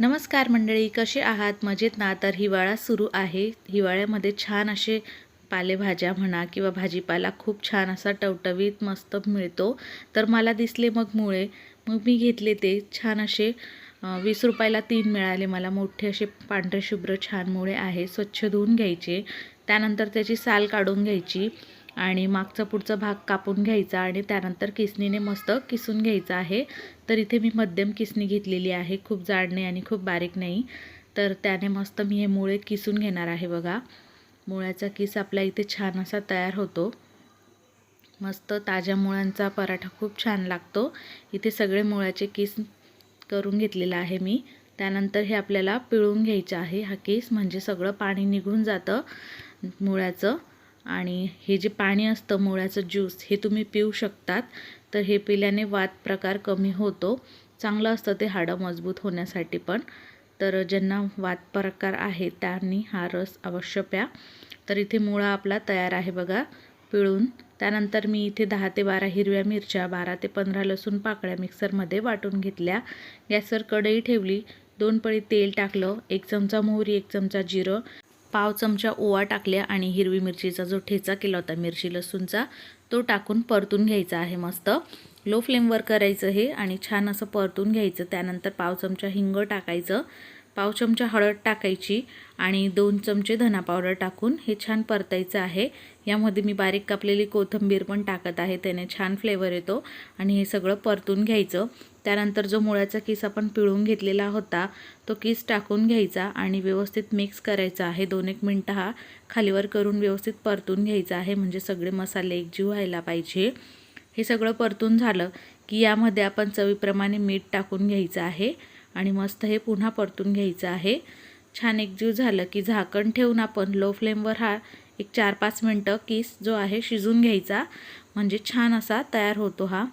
नमस्कार मंडळी कसे आहात? मजेत ना? तर हिवाळा सुरू आहे. हिवाळ्यामध्ये छान असे पालेभाज्या म्हणा किंवा भाजीपाला खूप छान असा टवटवीत मस्त मिळतो. तर मला दिसले मग मुळे. मग मी घेतले ते. छान असे वीस रुपयाला तीन मिळाले मला. मोठे असे पांढरे शुभ्र छान मुळे आहे. स्वच्छ धुवून घ्यायचे. त्यानंतर त्याची साल काढून घ्यायची. आणि मागचा पुढचा भाग कापून घ्यायचा आणि त्यानंतर किसणीने मस्त किसून घ्यायचा आहे. तर इथे मी मध्यम किसणी घेतलेली आहे. खूप जाड नाही आणि खूप बारीक नाही. तर त्याने मस्त मी हे मुळे किसून घेणार आहे बघा. मुळ्याचा किस आपल्या इथे छान असा तयार होतो. मस्त ताज्या मुळांचा पराठा खूप छान लागतो. इथे सगळे मुळ्याचे किस करून घेतलेला आहे मी. त्यानंतर हे आपल्याला पिळून घ्यायचं आहे. हा केस म्हणजे सगळं पाणी निघून जातं मुळ्याचं. आणि हे जे पाणी असतं मुळ्याचं ज्यूस हे तुम्ही पिऊ शकतात. तर हे पिल्याने वात प्रकार कमी होतो. चांगलं असतं ते हाडं मजबूत होण्यासाठी पण. तर ज्यांना वात प्रकार आहे त्यांनी हा रस अवश्य प्या. तर इथे मुळा आपला तयार आहे बघा पिळून. त्यानंतर मी इथे दहा ते बारा हिरव्या मिरच्या बारा ते पंधरा लसूण पाकळ्या मिक्सरमध्ये वाटून घेतल्या. गॅसवर कढई ठेवली. दोन पळी तेल टाकलं. एक चमचा मोहरी एक चमचा जिरं. पाव चमचा ओवा टाकल्या आणि हिरवी मिरचीचा जो ठेचा केला होता मिरची लसूणचा तो टाकून परतून घ्यायचा आहे मस्त. लो फ्लेमवर करायचं हे आणि छान असं परतून घ्यायचं. त्यानंतर पाव चमचा हिंग टाकायचं. पाव चमचा हळद टाकायची आणि दोन चमचे धना पावडर टाकून हे छान परतायचं आहे. यामध्ये मी बारीक कापलेली कोथिंबीर पण टाकत आहे त्याने छान फ्लेवर येतो आणि हे सगळं परतून घ्यायचं. त्यानंतर जो मुळ्याचा किस आपण पिळून घेतलेला होता तो किस टाकून घ्यायचा आणि व्यवस्थित मिक्स करायचा आहे. दोन एक मिनटं हा खालीवर करून व्यवस्थित परतून घ्यायचा आहे म्हणजे सगळे मसाले एकजीव व्हायला पाहिजे. हे सगळं परतून झालं की यामध्ये आपण चवीप्रमाणे मीठ टाकून घ्यायचं आहे. आणि मस्त हे पुन्हा परतून घ्यायचं आहे. छान एकजीव झालं की झाकण ठेवून आपण लो फ्लेमवर हा एक चार पाच मिनटं किस जो आहे शिजून घ्यायचा. म्हणजे छान असा तयार होतो हा.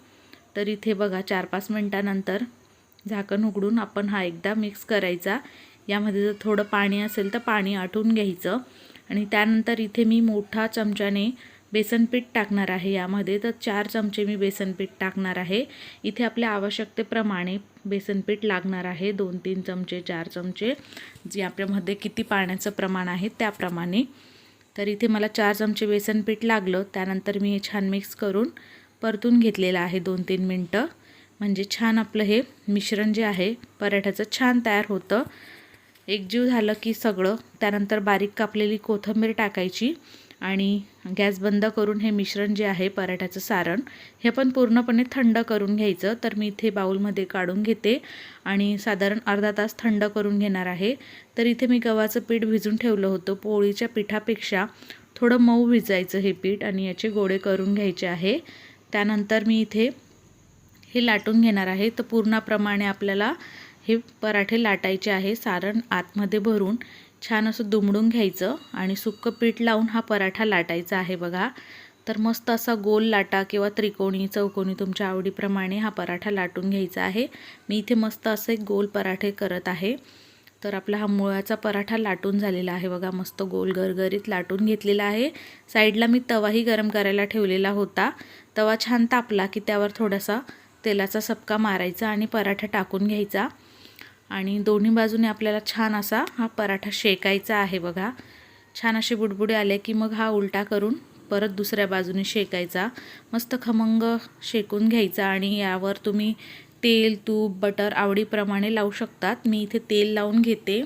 तर इथे बघा चार पाच मिनटानंतर झाकण उघडून आपण हा एकदा मिक्स करायचा. यामध्ये जर थोडं पाणी असेल तर पाणी आटून घ्यायचं. आणि त्यानंतर इथे मी मोठा चमच्याने बेसनपीठ टाकणार आहे यामध्ये. तर चार चमचे मी बेसनपीठ टाकणार आहे. इथे आपल्या आवश्यकतेप्रमाणे बेसनपीठ लागणार आहे. दोन तीन चमचे चार चमचे. जे आपल्यामध्ये किती पाण्याचं प्रमाण आहे त्याप्रमाणे. तर इथे मला चार चमचे बेसनपीठ लागलं. त्यानंतर मी हे छान मिक्स करून परतून घेतलेलं आहे दोन तीन मिनटं. म्हणजे छान आपलं हे मिश्रण जे आहे पराठ्याचं छान तयार होतं. एकजीव झालं की सगळं. त्यानंतर बारीक कापलेली कोथिंबीर टाकायची आणि गॅस बंद करून हे मिश्रण जे आहे पराठ्याचं सारण हे पण पूर्णपणे थंड करून घ्यायचं. तर मी इथे बाऊलमध्ये काढून घेते आणि साधारण अर्धा तास थंड करून घेणार आहे. तर इथे मी गव्हाचं पीठ भिजून ठेवलं होतं. पोळीच्या पिठापेक्षा थोडं मऊ भिजायचं हे पीठ आणि याचे गोळे करून घ्यायचे आहे. त्यानंतर मी इथे हे लाटून घेणार आहे. तर पूर्णाप्रमाणे आपल्याला हे पराठे लाटायचे आहे सारण आतमध्ये भरून छान असं दुमडून घ्यायचं आणि सुक्कं पीठ लावून हा पराठा लाटायचा आहे बघा. तर मस्त असा गोल लाटा किंवा त्रिकोणी चौकोनी तुमच्या आवडीप्रमाणे हा पराठा लाटून घ्यायचा आहे. मी इथे मस्त असे गोल पराठे करत आहे. तर आपला हा मुळाचा पराठा लाटून झालेला आहे बघा. मस्त गोल गरगरीत लाटून घेतलेला आहे. साईडला मी तवाही गरम करायला ठेवलेला होता. तवा छान तापला की त्यावर थोडासा तेलाचा सपका मारायचा आणि पराठा टाकून घ्यायचा. आणि दोन्ही बाजूने आपल्याला छान असा हा पराठा शेकायचा आहे बघा. छान असे बुडबुडे आले की मग हा उलटा करून परत दुसऱ्या बाजूने शेकायचा. मस्त खमंग शेकून घ्यायचा आणि यावर तुम्ही तेल तूप बटर आवडीप्रमाणे लावू शकतात. मी इथे तेल लावून घेते.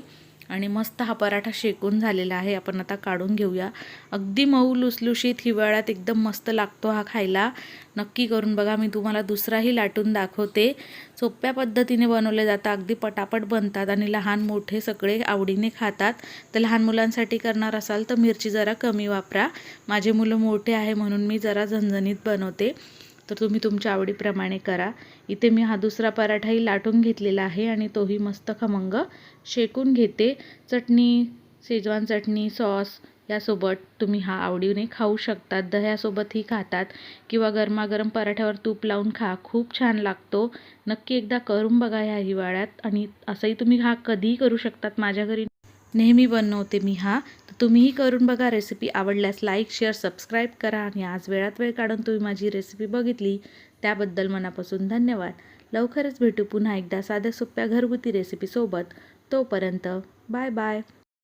आणि मस्त हा पराठा शेकून झालेला आहे. आपण आता काढून घेऊया. अगदी मऊ लुसलुशीत हिवाळ्यात एकदम मस्त लागतो हा खायला. नक्की करून बघा. मी तुम्हाला दुसराही लाटून दाखवते. सोप्या पद्धतीने बनवले जातात. अगदी पटापट बनतात आणि लहान मोठे सगळे आवडीने खातात. तर लहान मुलांसाठी करणार असाल तर मिरची जरा कमी वापरा. माझे मुलं मोठे आहे म्हणून मी जरा झणझणीत बनवते. तर तुम्ही तुमच्या आवडीप्रमाणे करा. इथे मी हा दुसरा पराठाही लाटून घेतलेला आहे आणि तोही मस्त खमंग शेकून घेते. चटणी शेजवान चटणी सॉस यासोबत तुम्ही हा आवडीने खाऊ शकतात. दह्यासोबतही खातात किंवा गरमागरम पराठ्यावर तूप लावून खा. खूप छान लागतो. नक्की एकदा करून बघा ह्या हिवाळ्यात आणि असंही तुम्ही हा कधीही करू शकतात. माझ्या घरी नेहमी बनवते मी हा. तुम्हीही करून बघा रेसिपी आवडल्यास लाईक शेअर सबस्क्राईब करा आणि आज वेळात वेळ काढून तुम्ही माझी रेसिपी बघितली त्याबद्दल मनापासून धन्यवाद. लवकरच भेटू पुन्हा एकदा साध्या सोप्या घरगुती रेसिपीसोबत तोपर्यंत बाय बाय